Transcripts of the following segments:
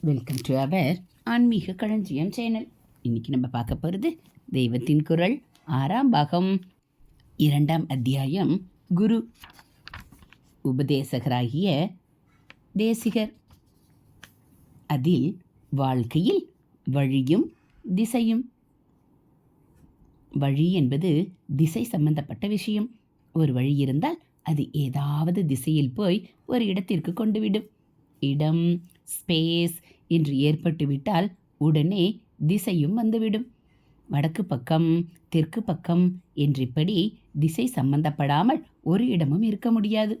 Welcome to our ஆன்மீக களஞ்சியம் channel இன்றைக்கி நம்ம பார்க்க போகிறது தெய்வத்தின் குரல் ஆறாம் பாகம் இரண்டாம் அத்தியாயம் குரு உபதேசகராகிய தேசிகர். அதில் வாழ்க்கையில் வழியும் திசையும். வழி என்பது திசை சம்பந்தப்பட்ட விஷயம். ஒரு வழி இருந்தால் அது ஏதாவது திசையில் போய் ஒரு இடத்திற்கு கொண்டுவிடும் இடம் ஸ்பேஸ் என்று ஏற்பட்டுவிட்டால் உடனே திசையும் வந்துவிடும். வடக்கு பக்கம் தெற்கு பக்கம் என்றிப்படி திசை சம்பந்தப்படாமல் ஒரு இடமும் இருக்க முடியாது.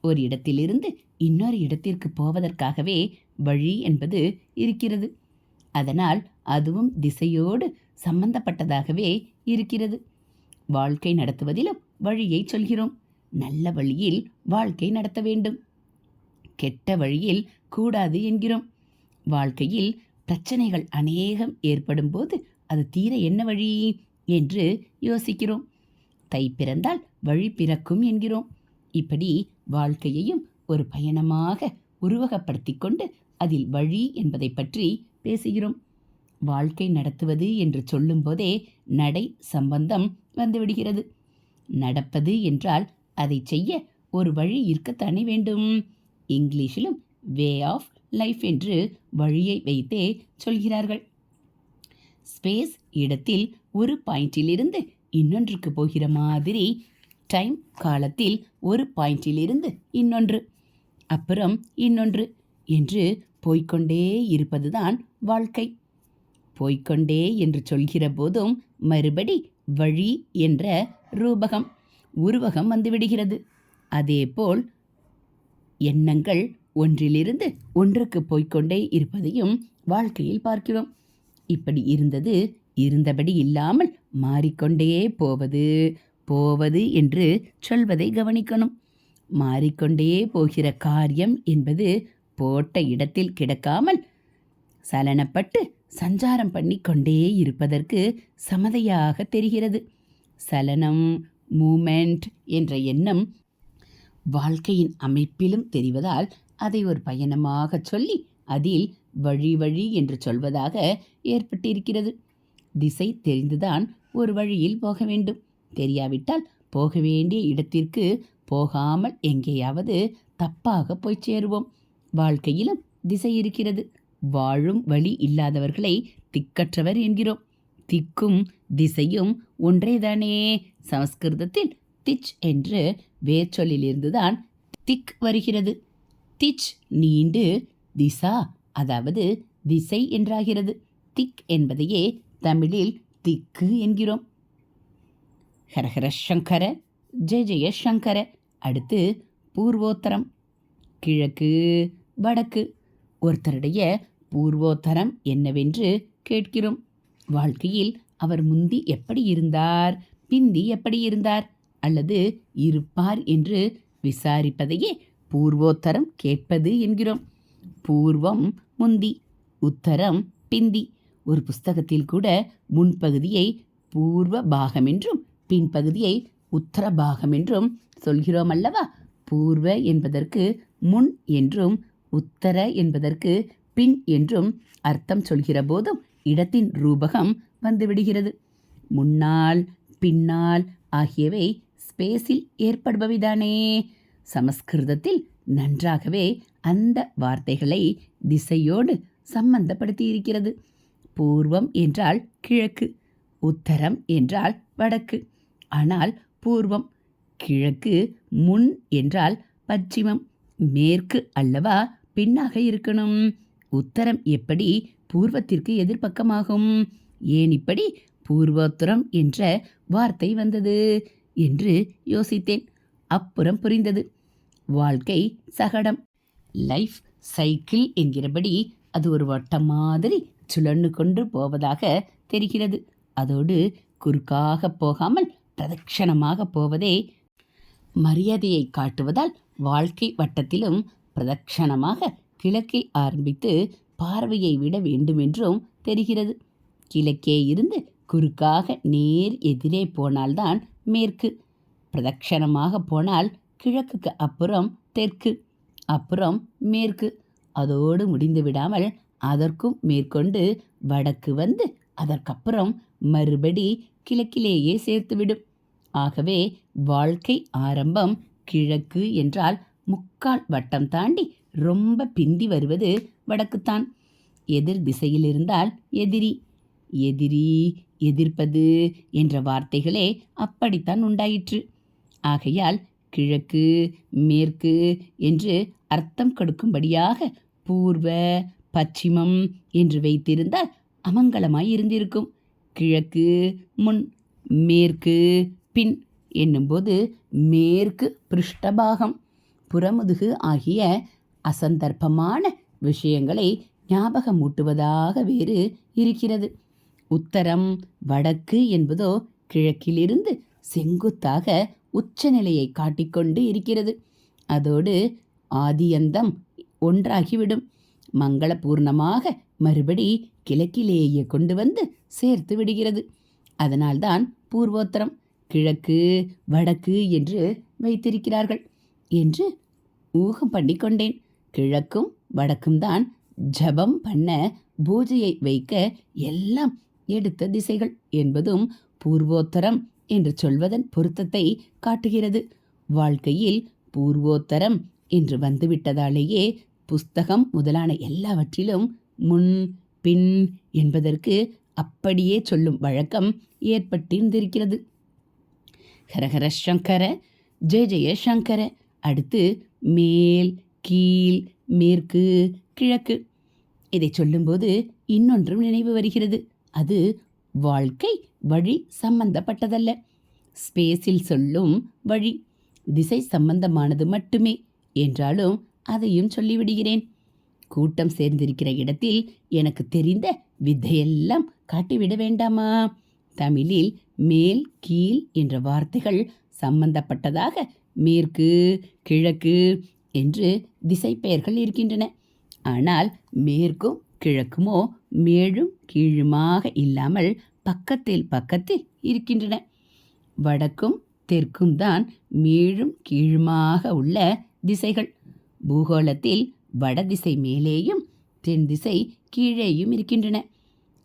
ஒரு இடத்திலிருந்து இன்னொரு இடத்திற்கு போவதற்காகவே வழி என்பது இருக்கிறது. அதனால் அதுவும் திசையோடு சம்பந்தப்பட்டதாகவே இருக்கிறது. வாழ்க்கை நடத்துவதிலும் வழியை சொல்கிறோம். நல்ல வழியில் வாழ்க்கை நடத்த வேண்டும். கெட்ட வழியில் கூடாது என்கிறோம். வாழ்க்கையில் பிரச்சனைகள் அநேகம் ஏற்படும் போது அது தீர என்ன வழி என்று யோசிக்கிறோம். தை பிறந்தால் வழி பிறக்கும் என்கிறோம். இப்படி வாழ்க்கையையும் ஒரு பயணமாக உருவகப்படுத்திக் கொண்டு அதில் வழி என்பதை பற்றி பேசுகிறோம். வாழ்க்கை நடத்துவது என்று சொல்லும்போதே நடை சம்பந்தம் வந்துவிடுகிறது. நடப்பது என்றால் அதை செய்ய ஒரு வழி இருக்கத்தானே வேண்டும். இங்கிலீஷிலும் வே ஆஃப் லைஃப் என்று வழியை வைத்தே சொல்கிறார்கள். ஸ்பேஸ் இடத்தில் ஒரு பாயிண்டிலிருந்து இன்னொன்றுக்கு போகிற மாதிரி டைம் காலத்தில் ஒரு பாயிண்டிலிருந்து இன்னொன்று அப்புறம் இன்னொன்று என்று போய்க்கொண்டே இருப்பதுதான் வாழ்க்கை. போய்க்கொண்டே என்று சொல்கிற போதும் மறுபடி வழி என்ற ரூபகம் உருவகம் வந்துவிடுகிறது அதேபோல் எண்ணங்கள் ஒன்றிலிருந்து ஒன்றுக்கு போய்க்கொண்டே இருப்பதையும் வாழ்க்கையில் பார்க்கிறோம். இப்படி இருந்தது இருந்தபடி இல்லாமல் மாறிக்கொண்டே போவது போவது என்று சொல்வதை கவனிக்கணும். மாறிக்கொண்டே போகிற காரியம் என்பது போட்ட இடத்தில் கிடக்காமல் சலனப்பட்டு சஞ்சாரம் பண்ணி கொண்டே இருப்பதற்கு சமதையாக தெரிகிறது. சலனம் மூமெண்ட் என்ற எண்ணம் வாழ்க்கையின் அமைப்பிலும் தெரிவதால் அதை ஒரு பயணமாக சொல்லி அதில் வழி வழி என்று சொல்வதாக ஏற்பட்டிருக்கிறது. திசை தெரிந்துதான் ஒரு வழியில் போக வேண்டும். தெரியாவிட்டால் போக வேண்டிய இடத்திற்கு போகாமல் எங்கேயாவது தப்பாக போய் சேருவோம். வாழ்க்கையிலும் திசை இருக்கிறது. வாழும் வழி இல்லாதவர்களை திக்கற்றவர் என்கிறோம். திக்கும் திசையும் ஒன்றேதானே. சமஸ்கிருதத்தில் திச் என்று வேர்ச்சொல்லிலிருந்துதான் திக் வருகிறது. திச் நீண்டு திசா அதாவது திசை என்றாகிறது. திக் என்பதையே தமிழில் திக்கு என்கிறோம். ஹரஹர சங்கர ஜெய ஜெய சங்கர. அடுத்து பூர்வோத்தரம் கிழக்கு வடக்கு. ஒருத்தருடைய பூர்வோத்தரம் என்னவென்று கேட்கிறோம். வாழ்க்கையில் அவர் முந்தி எப்படி இருந்தார் பிந்தி எப்படி இருந்தார் அல்லது இருப்பார் என்று விசாரிப்பதையே பூர்வோத்தரம் கேட்பது என்கிறோம். பூர்வம் முந்தி உத்தரம் பிந்தி. ஒரு புஸ்தகத்தில் கூட முன்பகுதியை பூர்வ பாகம் என்றும் பின்பகுதியை உத்தர பாகம் என்றும் சொல்கிறோம் அல்லவா? பூர்வ என்பதற்கு முன் என்றும் உத்தர என்பதற்கு பின் என்றும் அர்த்தம் சொல்கிற போதும் இடத்தின் ரூபகம் வந்துவிடுகிறது. முன்னால் பின்னால் ஆகியவை ஸ்பேஸில் ஏற்படுபவைதானே. சமஸ்கிருதத்தில் நன்றாகவே அந்த வார்த்தைகளை திசையோடு சம்பந்தப்படுத்தி இருக்கிறது பூர்வம் என்றால் கிழக்கு உத்தரம் என்றால் வடக்கு. ஆனால் பூர்வம் கிழக்கு முன் என்றால் பச்சிமம் மேற்கு அல்லவா பின்னாக இருக்கணும். உத்தரம் எப்படி பூர்வத்திற்கு எதிர்ப்பக்கமாகும்? ஏன் இப்படி பூர்வோத்தரம் என்ற வார்த்தை வந்தது? என்று யோசித்தேன். அப்புறம் புரிந்தது. வாழ்க்கை சகடம். லைஃப் சைக்கிள் என்கிறபடி அது ஒரு வட்டம் மாதிரி சுழன்று கொண்டு போவதாக தெரிகிறது. அதோடு குறுக்காக போகாமல் பிரதட்சணமாக போவதே மரியாதையை காட்டுவதால் வாழ்க்கை வட்டத்திலும் பிரதட்சணமாக கிழக்கை ஆரம்பித்து பார்வையை விட வேண்டுமென்றும் தெரிகிறது. கிழக்கே இருந்து குறுக்காக நேர் எதிரே போனால்தான் மேற்கு. பிரதட்சணமாக போனால் கிழக்குக்கு அப்புறம் தெற்கு அப்புறம் மேற்கு. அதோடு முடிந்து விடாமல் அதற்கும் மேற்கொண்டு வடக்கு வந்து அதற்கப்புறம் மறுபடி கிழக்கிலேயே சேர்த்துவிடும். ஆகவே வாழ்க்கை ஆரம்பம் கிழக்கு என்றால் முக்கால் வட்டம் தாண்டி ரொம்ப பிந்தி வருவது வடக்குத்தான். எதிர் திசையில் இருந்தால் எதிரி எதிரி எதிர்ப்பது என்ற வார்த்தைகளே அப்படித்தான் உண்டாயிற்று. ஆகையால் கிழக்கு மேற்கு என்று அர்த்தம் கொடுக்கும்படியாக பூர்வ பச்சிமம் என்று வைத்திருந்தால் அமங்கலமாய் இருந்திருக்கும். கிழக்கு முன் மேற்கு பின் என்னும்போது மேற்கு பிருஷ்டபாகம். புறமுதுகு ஆகிய அசந்தர்ப்பமான விஷயங்களை ஞாபகமூட்டுவதாக வேறு இருக்கிறது. உத்தரம் வடக்கு என்பதோ கிழக்கிலிருந்து செங்குத்தாக உச்சநிலையை காட்டிக்கொண்டு இருக்கிறது. அதோடு ஆதியந்தம் ஒன்றாகிவிடும். மங்களபூர்ணமாக மறுபடி கிழக்கிலேயே கொண்டு வந்து சேர்த்து விடுகிறது. அதனால்தான் பூர்வோத்தரம் கிழக்கு வடக்கு என்று வைத்திருக்கிறார்கள் என்று ஊகம் பண்ணி கொண்டேன். கிழக்கும் வடக்கும் தான் ஜபம் பண்ண பூஜையை வைக்க எல்லாம் எடுத்த திசைகள் என்பதும் பூர்வோத்தரம் என்று சொல்வதன் பொருத்தத்தை காட்டுகிறது. வாழ்க்கையில் பூர்வோத்தரம் என்று வந்துவிட்டதாலேயே புஸ்தகம் முதலான எல்லாவற்றிலும் முன் பின் என்பதற்கு அப்படியே சொல்லும் வழக்கம் ஏற்பட்டிருந்திருக்கிறது. ஹரஹர சங்கர ஜெய ஜெய சங்கர. அடுத்து மேல் கீழ் மேற்கு கிழக்கு. இதை சொல்லும்போது இன்னொன்றும் நினைவு வருகிறது. அது வாழ்க்கை வழி சம்பந்தப்பட்டதல்ல. ஸ்பேஸில் சொல்லும் வழி திசை சம்பந்தமானது மட்டுமே என்றாலும் அதையும் சொல்லிவிடுகிறேன். கூட்டம் சேர்ந்திருக்கிற இடத்தில் எனக்கு தெரிந்த வித்தையெல்லாம் காட்டிவிட வேண்டாமா? தமிழில் மேல் கீழ் என்ற வார்த்தைகள் சம்பந்தப்பட்டதாக மேற்கு கிழக்கு என்று திசை பெயர்கள் இருக்கின்றன. ஆனால் மேற்கும் கிழக்குமோ மேலும் கீழுமாக இல்லாமல் பக்கத்தில் பக்கத்தில் இருக்கின்றன. வடக்கும் தெற்கும் தான் மேலும் கீழுமாக உள்ள திசைகள். பூகோளத்தில் வடதிசை மேலேயும் தென் திசை கீழேயும் இருக்கின்றன.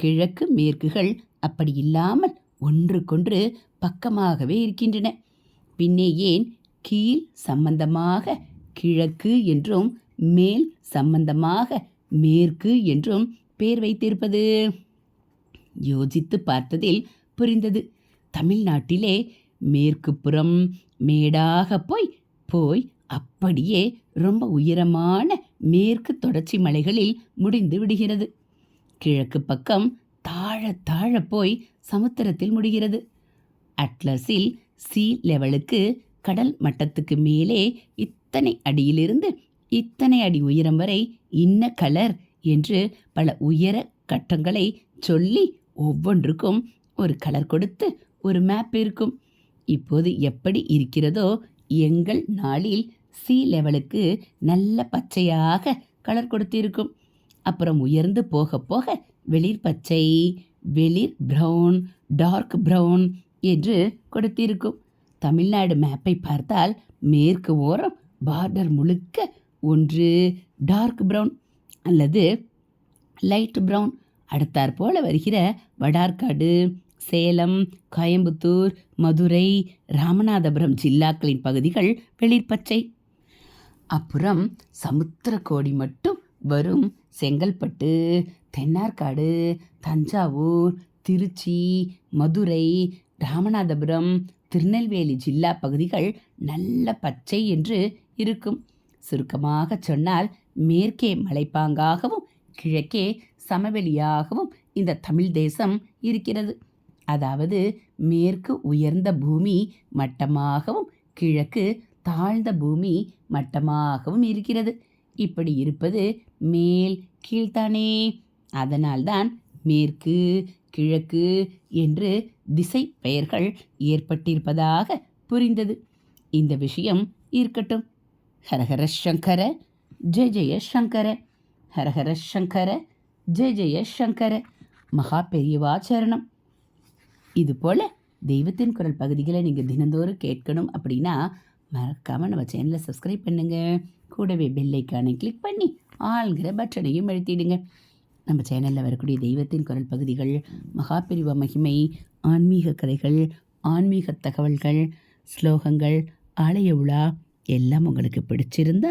கிழக்கு மேற்குகள் அப்படி இல்லாமல் ஒன்றுக்கொன்று பக்கமாகவே இருக்கின்றன. பின்னே ஏன் கீழ் சம்பந்தமாக கிழக்கு என்றும் மேல் சம்பந்தமாக மேற்கு என்றும் பேர் வைத்திருப்பது? யோசித்து பார்த்ததில் புரிந்தது. தமிழ்நாட்டிலே மேற்கு புறம் மேடாக போய் போய் அப்படியே ரொம்ப உயரமான மேற்கு தொடர்ச்சி மலைகளில் முடிந்து விடுகிறது. கிழக்கு பக்கம் தாழ தாழ போய் சமுத்திரத்தில் முடிகிறது. அட்லஸில் சி லெவலுக்கு கடல் மட்டத்துக்கு மேலே இத்தனை அடியிலிருந்து இத்தனை அடி உயரம் வரை இன்ன கலர் என்று பல உயர கட்டங்களை சொல்லி ஒவ்வொன்றுக்கும் ஒரு கலர் கொடுத்து ஒரு மேப் இருக்கும். இப்போது எப்படி இருக்கிறதோ எங்கள் நாளில் சி லெவலுக்கு நல்ல பச்சையாக கலர் கொடுத்திருக்கும். அப்புறம் உயர்ந்து போக போக வெளிர் பச்சை வெளிர் ப்ரௌன் டார்க் ப்ரௌன் என்று கொடுத்திருக்கும். தமிழ்நாடு மேப்பை பார்த்தால் மேற்கு ஓரம் பார்டர் முழுக்க ஒன்று டார்க் ப்ரௌன் அல்லது லைட் ப்ரௌன். அடுத்தாற் போல வருகிற வடார்காடு சேலம் கோயம்புத்தூர் மதுரை ராமநாதபுரம் ஜில்லாக்களின் பகுதிகள் வெளிர்பச்சை அப்புறம் சமுத்திரக்கோடி மட்டும் வரும் செங்கல்பட்டு தென்னார்காடு தஞ்சாவூர் திருச்சி மதுரை ராமநாதபுரம் திருநெல்வேலி ஜில்லா பகுதிகள் நல்ல பச்சை என்று இருக்கும். சுருக்கமாக சொன்னால் மேற்கே மலைப்பாங்காகவும் கிழக்கே சமவெளியாகவும் இந்த தமிழ் தேசம் இருக்கிறது. அதாவது மேற்கு உயர்ந்த பூமி மட்டமாகவும் கிழக்கு தாழ்ந்த பூமி மட்டமாகவும் இருக்கிறது. இப்படி இருப்பது மேல் கீழ்த்தானே. அதனால்தான் மேற்கு கிழக்கு என்று திசை பெயர்கள் ஏற்பட்டிருப்பதாக புரிந்தது. இந்த விஷயம் இருக்கட்டும். ஹரஹர சங்கர ஜெய ஜெய சங்கர ஹரஹர சங்கர ஜெய ஜெய சங்கர மகா பெரியவாச்சரணம் இதுபோல் தெய்வத்தின் குரல் பகுதிகளை நீங்கள் தினந்தோறும் கேட்கணும் அப்படின்னா மறக்காமல் நம்ம சேனலை சப்ஸ்கிரைப் பண்ணுங்கள் கூடவே பெல்லைக்கானை கிளிக் பண்ணி ஆள்கிற பட்டனையும் எழுத்திடுங்க நம்ம சேனலில் வரக்கூடிய தெய்வத்தின் குரல் பகுதிகள் மகாபிரிவ மகிமை ஆன்மீக கதைகள் ஆன்மீக தகவல்கள் ஸ்லோகங்கள் ஆலய உலா எல்லாம் உங்களுக்கு பிடிச்சிருந்தா